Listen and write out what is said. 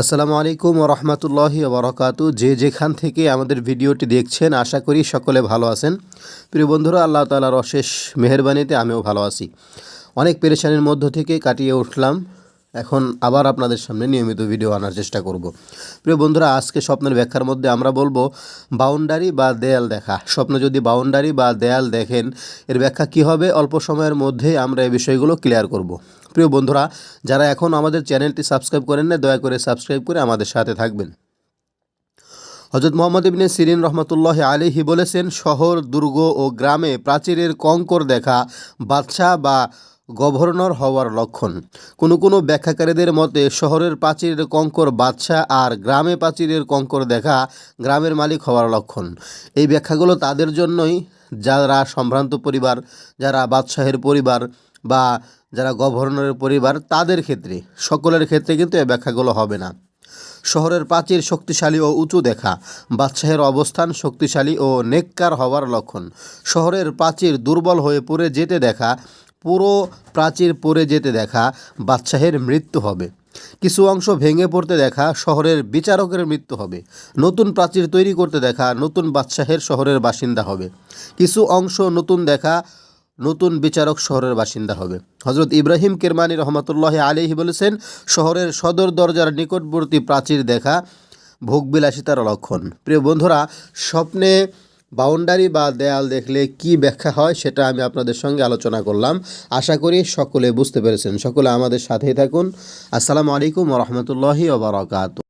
আসসালামু আলাইকুম রহমতুল্লাহি ওবরাকাতু যে যেখান থেকে আমাদের ভিডিওটি দেখছেন, আশা করি সকলে ভালো আছেন। প্রিয় বন্ধুরা, আল্লাহ তালার অশেষ মেহরবানিতে আমিও ভালো আছি। অনেক পেরেশানির মধ্য থেকে কাটিয়ে উঠলাম। এখন আবার আপনাদের সামনে নিয়মিত ভিডিও আনার চেষ্টা করব। প্রিয় বন্ধুরা, আজকে স্বপ্নের ব্যাখ্যার মধ্যে আমরা বলব, বাউন্ডারি বা দেয়াল দেখা। স্বপ্নে যদি বাউন্ডারি বা দেয়াল দেখেন, এর ব্যাখ্যা কী হবে? অল্প সময়ের মধ্যে আমরা এই বিষয়গুলো ক্লিয়ার করব। প্রিয় বন্ধুরা, যারা এখন আমাদের চ্যানেলটি সাবস্ক্রাইব করেন না দয়া করে সাবস্ক্রাইব করে আমাদের সাথে থাকবেন। হজরত মোহাম্মদ ইবনে সিরিন রহমতুল্লাহ আলিহি বলেছেন, শহর, দুর্গ ও গ্রামে প্রাচীরের কঙ্কর দেখা, বাদশাহ বা গভর্নর হওয়ার লক্ষণ। কোনো কোনো ব্যাখ্যাকারীদের মতে শহরের প্রাচীরের কঙ্কর বাদশাহ আর গ্রামে প্রাচীরের কঙ্কর দেখা গ্রামের মালিক হওয়ার লক্ষণ। এই ব্যাখ্যাগুলো তাদের জন্যই। যারা সম্ভ্রান্ত পরিবার, যারা বাদশাহের পরিবার বা যারা গভর্নরের পরিবার, তাদের ক্ষেত্রে, সকলের ক্ষেত্রে কিন্তু এই ব্যাখ্যাগুলো হবে না। শহরের প্রাচীর শক্তিশালী ও উঁচু দেখা, বাদশাহের অবস্থান শক্তিশালী ও নেককার হওয়ার লক্ষণ। শহরের প্রাচীর দুর্বল হয়ে পড়ে যেতে দেখা পুরো প্রাচীর পড়ে যেতে দেখা বাদশাহের মৃত্যু হবে। কিছু অংশ ভেঙে পড়তে দেখা শহরের বিচারকের মৃত্যু হবে। নতুন প্রাচীর তৈরি করতে দেখা নতুন বাদশাহের শহরের বাসিন্দা হবে। কিছু অংশ নতুন দেখা নতুন বিচারক শহরের বাসিন্দা হবে। হজরত ইব্রাহিম কেরমানি রহমতুল্লাহ আলিহি বলেছেন, শহরের সদর দরজার নিকটবর্তী প্রাচীর দেখা ভোগবিলাসিতার লক্ষণ। প্রিয় বন্ধুরা, স্বপ্নে বাউন্ডারি বা দেয়াল দেখলে কি ব্যাখ্যা হয় সেটা আমি আপনাদের সঙ্গে আলোচনা করলাম। আশা করি সকলে বুঝতে পেরেছেন। সকলে আমাদের সাথেই থাকুন। আসসালামু আলাইকুম রহমতুল্লাহি ওবরাকাত